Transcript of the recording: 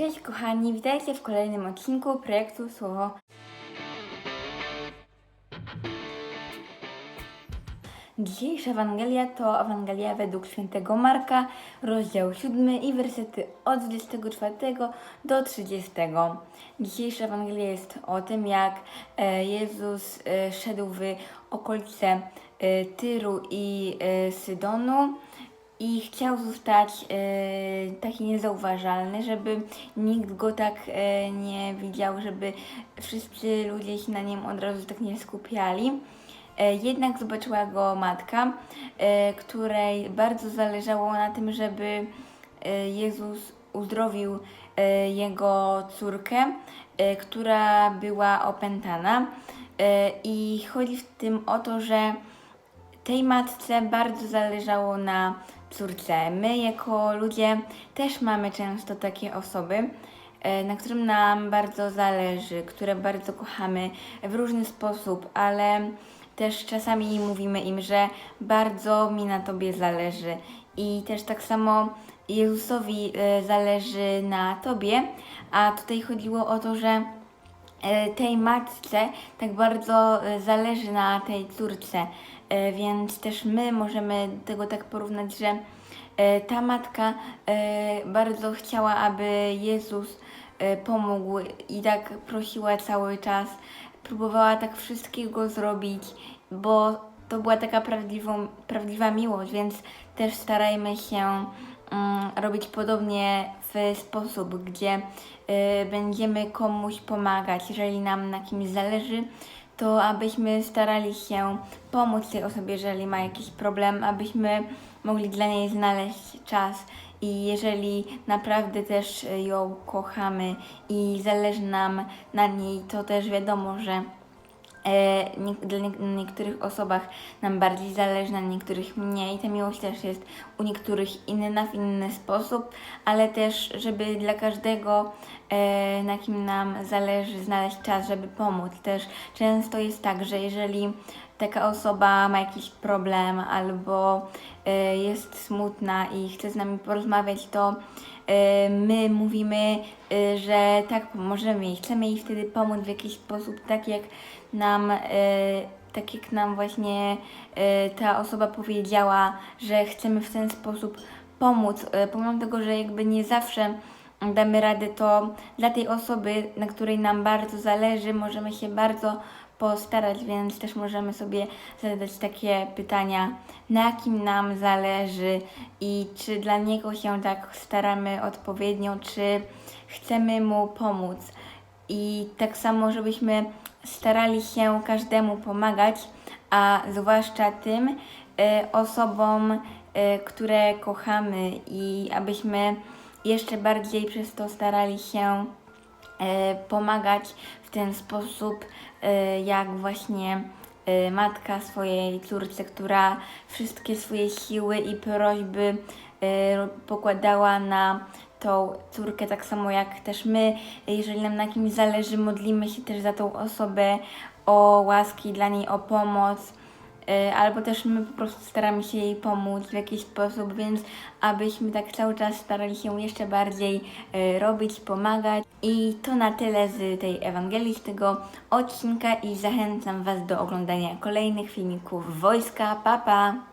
Cześć kochani, witajcie w kolejnym odcinku projektu Słowo. Dzisiejsza Ewangelia to Ewangelia według świętego Marka, rozdział 7 i wersety od 24 do 30. Dzisiejsza Ewangelia jest o tym, jak e, Jezus e, szedł w okolice e, Tyru i Sydonu i chciał zostać e, taki niezauważalny, żeby nikt go tak e, nie widział, żeby wszyscy ludzie się na nim od razu tak nie skupiali. E, Jednak zobaczyła go matka, e, której bardzo zależało na tym, żeby Jezus uzdrowił jego córkę, która była opętana. I chodzi w tym o to, że tej matce bardzo zależało na córce. My, jako ludzie, też mamy często takie osoby, e, na którym nam bardzo zależy, które bardzo kochamy w różny sposób, ale też czasami mówimy im, że bardzo mi na tobie zależy. I też tak samo Jezusowi e, zależy na tobie, a tutaj chodziło o to, że tej matce tak bardzo e, zależy na tej córce, E, więc też my możemy tego tak porównać, że e, ta matka e, bardzo chciała, aby Jezus e, pomógł i tak prosiła cały czas, próbowała tak wszystkiego zrobić, bo to była taka prawdziwą, prawdziwa miłość, więc też starajmy się robić podobnie w sposób, gdzie y, będziemy komuś pomagać, jeżeli nam na kimś zależy, to abyśmy starali się pomóc tej osobie, jeżeli ma jakiś problem, abyśmy mogli dla niej znaleźć czas. I jeżeli naprawdę też ją kochamy i zależy nam na niej, to też wiadomo, że nie, dla nie, niektórych osobach nam bardziej zależy, na niektórych mniej. Ta miłość też jest u niektórych inna w inny sposób, ale też, żeby dla każdego, e, na kim nam zależy, znaleźć czas, żeby pomóc. Też często jest tak, że jeżeli taka osoba ma jakiś problem albo e, jest smutna i chce z nami porozmawiać, to e, my mówimy, e, że tak pomożemy jej, chcemy jej wtedy pomóc w jakiś sposób, tak jak nam, tak jak nam właśnie ta osoba powiedziała, że chcemy w ten sposób pomóc, pomimo tego, że jakby nie zawsze damy radę, to dla tej osoby, na której nam bardzo zależy, możemy się bardzo postarać, więc też możemy sobie zadać takie pytania, na kim nam zależy i czy dla niego się tak staramy odpowiednio, czy chcemy mu pomóc. I tak samo, żebyśmy starali się każdemu pomagać, a zwłaszcza tym e, osobom, e, które kochamy i abyśmy jeszcze bardziej przez to starali się e, pomagać w ten sposób, e, jak właśnie e, matka swojej córce, która wszystkie swoje siły i prośby pokładała na tą córkę, tak samo jak też my, jeżeli nam na kimś zależy, modlimy się też za tą osobę o łaski dla niej, o pomoc. E, albo też my po prostu staramy się jej pomóc w jakiś sposób, więc abyśmy tak cały czas starali się jeszcze bardziej e, robić, pomagać. I to na tyle z tej Ewangelii, z tego odcinka i zachęcam Was do oglądania kolejnych filmików Wojska. Pa, pa!